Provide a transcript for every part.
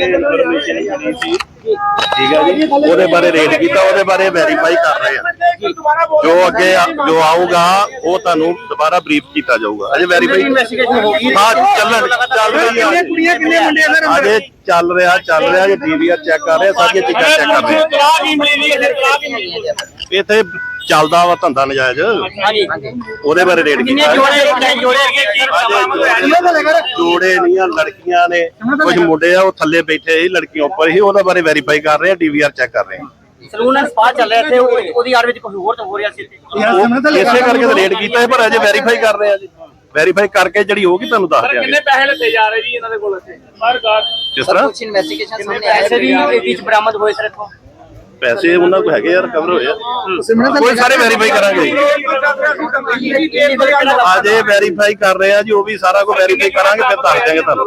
Information ਮਿਲੀ ਸੀ। ਠੀਕ ਹੈ ਜੀ? ਉਹਦੇ ਬਾਰੇ ਰੇਡ ਕੀਤਾ ਉਹਦੇ ਬਾਰੇ ਵੈਰੀਫਾਈ ਕਰ ਰਹੇ ਆ। ਜੋ ਅੱਗੇ ਆ- ਜੋ ਆਊਗਾ ਉਹ ਤੁਹਾਨੂੰ ਦੁਬਾਰਾ ਬਰੀਫ ਕੀਤਾ ਜਾਊਗਾ। ਅਜੇ ਵੈਰੀਫਾਈ ਇਨਵੈਸਟੀਗੇਸ਼ਨ ਹੋ ਗਈ? ਹਾਂ ਚੱਲਣ ਚੱਲ ਰਹੀ ਆ ਕੁੜੀਆਂ ਕਿੰਨੇ ਮੁੰਡੇ ਆ ਸਰ ਅਜੇ ਚੱਲ ਰਿਹਾ ਚੱਲ ਰਿਹਾ ਜੇ ਡੀਵੀਆਰ ਚੈੱਕ ਕਰ ਰਹੇ ਆ, ਸਾਰੀਆਂ ਚੀਜ਼ਾਂ ਚੈੱਕ ਕਰ ਰਹੇ ਆ। ਤਲਾਕ ਹੀ ਮਿਲੀ ਹੈ ਤਲਾਕ ਹੀ ਮਿਲੀ। ਹੈ ਇੱਥੇ ਚੱਲਦਾ ਵਾ ਧੰਦਾ ਨਜਾਇਜ਼? ਹਾਂਜੀ। ਉਹਦੇ ਬਾਰੇ ਰੇਡ ਕਿੰਨੇ ਜੋੜੇ ਜੋੜੇ ਨਹੀਂ ਆ ਲੜਕੀਆਂ ਨੇ। ਕੁਝ ਮੁੰਡੇ ਆ ਉਹ ਥੱਲੇ ਬੈਠੇ ਸੀ ਲੜਕੀਆਂ ਉੱਪਰ ਸੀ ਉਹਦੇ ਬਾਰੇ ਵੈਰੀਫਾਈ ਕਰ ਰਹੇ ਆ ਡੀਵੀਆਰ ਚੈੱਕ ਕਰ ਰਹੇ ਆ। ਸਲੂਨ ਐਂਡ ਸਪਾ ਚੱਲ ਰਿਹਾ ਇੱਥੇ ਉਹ- ਉਹਦੀ ਆੜ ਵਿੱਚ ਕੁਝ ਹੋਰ ਤਾਂ ਹੋ ਰਿਹਾ ਸੀ ਇਸੇ ਕਰਕੇ ਤਾਂ ਰੇਡ ਕੀਤਾ ਪਰ ਅਜੇ ਵੈਰੀਫਾਈ ਕਰ ਰਹੇ ਆ ਜੀ। ਵੈਰੀਫਾਈ ਕਰਕੇ ਜਿਹੜੀ ਹੋਊਗੀ ਤੁਹਾਨੂੰ ਦੱਸ ਦਿਆਂਗੇ। ਪੈਸੇ ਲੱਤੇ ਜਾ ਰਹੇ ਜੀ ਇਹਨਾਂ ਦੇ ਕੋਲ ਇੱਥੇ? ਹਰ ਗਾਰ ਕਿਸ ਤਰ੍ਹਾਂ? ਕੁਝ ਇਨਵੈਸਟੀਗੇਸ਼ਨ ਸਾਹਮਣੇ ਆਇਆ ਪੈਸੇ ਵੀ ਇਹ ਵਿੱਚ ਬਰਾਮਦ ਹੋਏ ਸਰ ਇੱਥੋਂ? ਪੈਸੇ ਉਹਨਾਂ ਕੋਲ ਹੈਗੇ ਆ ਰਿਕਵਰ ਹੋਏ ਆ। ਕੋਈ ਸਾਰੇ ਵੈਰੀਫਾਈ ਕਰਾਂਗੇ। ਜੀ। ਅਜੇ ਵੈਰੀਫਾਈ ਕਰ ਰਹੇ ਆ ਜੀ ਉਹ ਵੀ ਸਾਰਾ ਕੁਝ ਵੈਰੀਫਾਈ ਕਰਾਂਗੇ ਫਿਰ ਦੱਸ ਦਿਆਂਗੇ ਤੁਹਾਨੂੰ।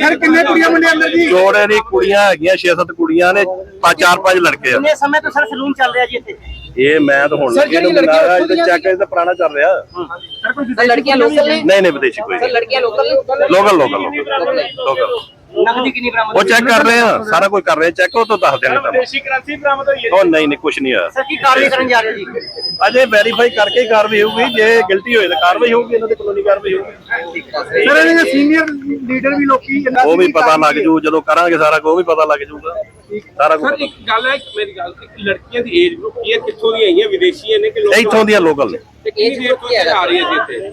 ਸਰ ਕਿੰਨੇ ਕੁੜੀਆਂ ਮੁੰਡੇ ਅੰਦਰ ਜੀ? ਜੋੜੇ ਦੀ ਕੁੜੀਆਂ ਹੈਗੀਆਂ 6-7 ਕੁੜੀਆਂ ਨੇ ਪੰਜ ਚਾਰ ਪੰਜ ਲੜਕੇ ਆ। ਕਿੰਨੇ ਸਮੇਂ ਤੋਂ ਸਰ ਸਲੂਨ ਚੱਲ ਰਿਹਾ ਜੀ ਇੱਥੇ। ਇਹ ਮੈਂ ਤਾਂ ਹੁਣ ਲੱਗੇ ਨੂੰ ਮਿਲਾਇਆ ਇਹ ਤਾਂ ਚੈੱਕ ਇਹ ਤਾਂ ਪੁਰਾਣਾ ਚੱਲ ਰਿਹਾ। ਸਰ ਲੜਕੀਆਂ ਲੋਕਲ ਨੇ? ਨਹੀਂ ਨਹੀਂ ਵਿਦੇਸ਼ੀ ਕੋਈ ਸਰ ਲੜਕੀਆਂ ਲੋਕਲ ਨੇ? Local local local. ਨਕਦੀ ਕਿੰਨੀ ਬਰਾਮਦ ਉਹ ਚੈੱਕ ਕਰ ਰਹੇ ਆ ਸਾਰਾ ਕੁਝ ਕਰ ਰਹੇ ਆ ਚੈੱਕ ਉਹ ਤੋਂ ਦੱਸ ਦਿਆਂਗੇ ਤੁਹਾਨੂੰ। ਦੇਸ਼ੀ ਕਰੰਸੀ ਬਰਾਮਦ ਹੋਈ ਹੈ ਉਹ ਨਹੀਂ ਨਹੀਂ ਕੁਝ ਨਹੀਂ ਹੋਇਆ। ਸਰ ਕੀ ਕਾਰਵਾਈ ਕਰਨ ਜਾ ਰਹੇ ਜੀ? ਅਜੇ ਵੈਰੀਫਾਈ ਕਰਕੇ ਹੀ ਕਾਰਵਾਈ ਹੋਊਗੀ ਜੇ ਗਿਲਟੀ ਹੋਏ ਤਾਂ ਕਾਰਵਾਈ ਹੋਊਗੀ ਇਹਨਾਂ ਦੇ ਕਾਨੂੰਨੀ ਕਾਰਵਾਈ ਹੋਊਗੀ। ਸਰ ਇਹਨਾਂ ਦੇ ਸੀਨੀਅਰ ਲੀਡਰ ਵੀ ਲੋਕੀ ਉਹ ਵੀ ਪਤਾ ਲੱਗ ਜੂ ਜਦੋਂ ਕਰਾਂਗੇ ਸਾਰਾ ਕੁਝ ਉਹ ਵੀ ਪਤਾ ਲੱਗ ਜੂਗਾ। ਸਾਰਾ ਕੁਝ ਸਰ ਇੱਕ ਗੱਲ ਹੈ ਮੇਰੀ ਗੱਲ ਇੱਕ ਲੜਕੀਆਂ ਦੀ ਏਜ ਗਰੁੱਪ ਕੀ ਹੈ ਕਿੱਥੋਂ ਦੀਆਂ ਆਈਆਂ ਵਿਦੇਸ਼ੀਆਂ ਨੇ ਕਿ ਇੱਥੋਂ ਦੀਆਂ ਲੋਕਲ ਨੇ। ਤੇ ਏਜ ਗਰੁੱਪ ਕੀ ਆ ਰਹੀ ਹੈ ਜੀ ਇੱਥੇ?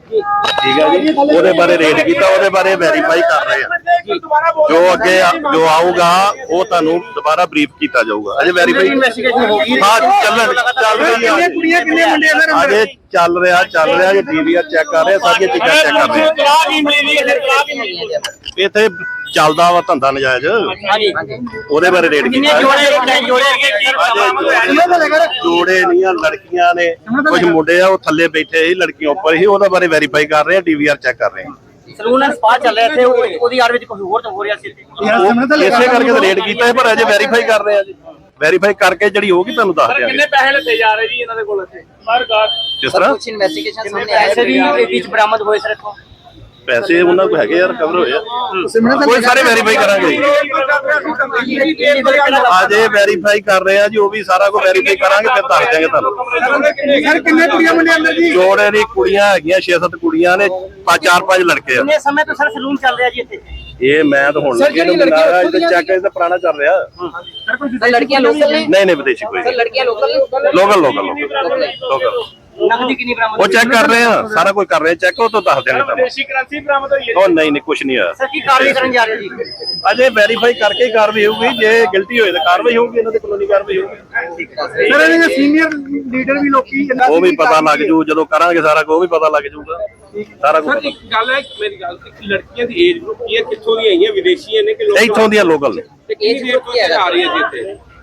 ਠੀਕ ਹੈ ਜੀ। ਉਹਦੇ ਬਾਰੇ ਰੇਡ ਕੀਤਾ ਉਹਦੇ ਬਾਰੇ ਵੈਰੀਫਾਈ ਕਰ ਰਹੇ ਆ। ਜੋ ਅੱਗੇ ਆ- ਜੋ ਆਊਗਾ ਉਹ ਤੁਹਾਨੂੰ ਦੁਬਾਰਾ ਬਰੀਫ ਕੀਤਾ ਜਾਊਗਾ। ਅਜੇ ਵੈਰੀਫਾਈ ਇਨਵੈਸਟੀਗੇਸ਼ਨ ਹੋ ਗਈ? ਹਾਂ ਚੱਲਣ ਚੱਲ ਰਹੀ ਆ ਕੁੜੀਆਂ ਕਿੰਨੇ ਮੁੰਡੇ ਆ ਸਰ ਅਜੇ ਚੱਲ ਰਿਹਾ ਚੱਲ ਰਿਹਾ ਜੇ ਡੀਵੀਆਰ ਚੈੱਕ ਕਰ ਰਹੇ ਆ, ਸਾਰੀਆਂ ਚੀਜ਼ਾਂ ਚੈੱਕ ਕਰ ਰਹੇ ਆ। ਇੱਥੇ ਚੱਲਦਾ ਵਾ ਧੰਦਾ ਨਜਾਇਜ਼। ਹਾਂਜੀ। ਉਹਦੇ ਬਾਰੇ ਰੇਡ ਕਿੰਨੇ ਕੀਤਾ। ਜੋੜੇ ਨਹੀਂ ਆ ਲੜਕੀਆਂ ਨੇ। ਕੁਝ ਮੁੰਡੇ ਆ ਉਹ ਥੱਲੇ ਬੈਠੇ ਸੀ ਲੜਕੀਆਂ ਉੱਪਰ ਸੀ ਉਹਦੇ ਬਾਰੇ ਵੈਰੀਫਾਈ ਕਰ ਰਹੇ ਆ ਡੀਵੀਆਰ ਚੈੱਕ ਕਰ ਰਹੇ ਆ। ਸਲੂਨ ਐਂਡ ਸਪਾ ਚੱਲ ਰਿਹਾ ਇੱਥੇ ਉਹ- ਉਹਦੀ ਆੜ ਵਿੱਚ ਕੁਝ ਹੋਰ ਤਾਂ ਹੋ ਰਿਹਾ ਸੀ ਇੱਥੇ। ਉਹ ਇਸੇ ਕਰਕੇ ਤਾਂ ਰੇਡ ਕੀਤਾ ਹੈ ਪਰ ਅਜੇ ਵੈਰੀਫਾਈ ਕਰ ਰਹੇ ਆ ਜੀ। ਵੈਰੀਫਾਈ ਕਰਕੇ ਜਿਹੜੀ ਹੋਊਗੀ ਤੁਹਾਨੂੰ ਦੱਸ ਦਿਆਂਗੇ। ਪੈਸੇ ਲੱਤੇ ਜਾ ਰਹੇ ਜੀ ਇਹਨਾਂ ਦੇ ਕੋਲ ਇੱਥੇ? ਹਰ ਗਾਰ ਕਿਸ ਤਰ੍ਹਾਂ? ਕੁਝ ਇਨਵੈਸਟੀਗੇਸ਼ਨ ਸਾਹਮਣੇ ਆਇਆ ਪੈਸੇ ਵੀ ਇਹ ਵਿੱਚ ਬਰਾਮਦ ਹੋਏ ਸਰ ਇੱਥੋਂ? ਪੈਸੇ ਉਹਨਾਂ ਕੋਲ ਹੈਗੇ ਆ ਰਿਕਵਰ ਹੋਏ ਆ। ਕੋਈ ਸਾਰੇ ਵੈਰੀਫਾਈ ਕਰਾਂਗੇ। ਜੀ ਅਜੇ ਵੈਰੀਫਾਈ ਕਰ ਰਹੇ ਆ ਜੀ ਉਹ ਵੀ ਸਾਰਾ ਕੁਝ ਵੈਰੀਫਾਈ ਕਰਾਂਗੇ ਫਿਰ ਦੱਸ ਦਿਆਂਗੇ ਤੁਹਾਨੂੰ। ਸਰ ਕਿੰਨੇ ਕੁੜੀਆਂ ਮੁੰਡੇ ਅੰਦਰ ਜੀ? ਜੋੜੇ ਦੀ ਕੁੜੀਆਂ ਹੈਗੀਆਂ 6-7 ਕੁੜੀਆਂ ਨੇ ਪੰਜ ਚਾਰ ਪੰਜ ਲੜਕੇ ਆ। ਕਿੰਨੇ ਸਮੇਂ ਤੋਂ ਸਰ ਸਲੂਨ ਚੱਲ ਰਿਹਾ ਜੀ ਇੱਥੇ? ਇਹ ਮੈਂ ਤਾਂ ਹੁਣ ਲੱਗੇ ਨੂੰ ਮਿਲਾਇਆ ਇਹ ਤਾਂ ਚੈੱਕ ਇਹ ਤਾਂ ਪੁਰਾਣਾ ਚੱਲ ਰਿਹਾ। ਸਰ ਲੜਕੀਆਂ ਲੋਕਲ ਨੇ? ਨਹੀਂ ਨਹੀਂ ਵਿਦੇਸ਼ੀ ਕੋਈ ਸਰ ਲੜਕੀਆਂ ਲੋਕਲ ਨੇ? ਲੋਕਲ ਲੋਕਲ ਲੋਕਲ ਨਕਦੀ ਕਿੰਨੀ ਬਰਾਮਦ ਉਹ ਚੈੱਕ ਕਰ ਰਹੇ ਆ ਸਾਰਾ ਕੁਝ ਕਰ ਰਹੇ ਆ ਚੈੱਕ ਉਹ ਤੋਂ ਦੱਸ ਦਿਆਂਗੇ ਤੁਹਾਨੂੰ। ਦੇਸ਼ੀ ਕਰੰਸੀ ਬਰਾਮਦ ਹੋਈ ਹੈ ਉਹ ਨਹੀਂ ਨਹੀਂ ਕੁਝ ਨਹੀਂ ਹੋਇਆ। ਸਰ ਕੀ ਕਾਰਵਾਈ ਕਰਨ ਜਾ ਰਹੇ ਜੀ? ਅਜੇ ਵੈਰੀਫਾਈ ਕਰਕੇ ਹੀ ਕਾਰਵਾਈ ਹੋਊਗੀ ਜੇ ਗਿਲਟੀ ਹੋਏ ਤਾਂ ਕਾਰਵਾਈ ਹੋਊਗੀ ਇਹਨਾਂ ਦੇ ਕਾਨੂੰਨੀ ਕਾਰਵਾਈ ਹੋਊਗੀ। ਸਰ ਇਹਨਾਂ ਦੇ ਸੀਨੀਅਰ ਲੀਡਰ ਵੀ ਲੋਕੀ ਉਹ ਵੀ ਪਤਾ ਲੱਗ ਜੂ ਜਦੋਂ ਕਰਾਂਗੇ ਸਾਰਾ ਕੁਝ ਉਹ ਵੀ ਪਤਾ ਲੱਗ ਜੂਗਾ। ਸਾਰਾ ਕੁਝ ਸਰ ਇੱਕ ਗੱਲ ਹੈ ਮੇਰੀ ਗੱਲ ਇੱਕ ਲੜਕੀਆਂ ਦੀ ਏਜ ਗਰੁੱਪ ਕੀ ਹੈ ਕਿੱਥੋਂ ਦੀਆਂ ਆਈਆਂ ਵਿਦੇਸ਼ੀਆਂ ਨੇ ਕਿ ਇੱਥੋਂ ਦੀਆਂ ਲੋਕਲ ਨੇ। ਤੇ ਕੀ ਹੈਗਾ ਆ ਰਹੀ ਹੈ ਜੀ ਇੱਥੇ?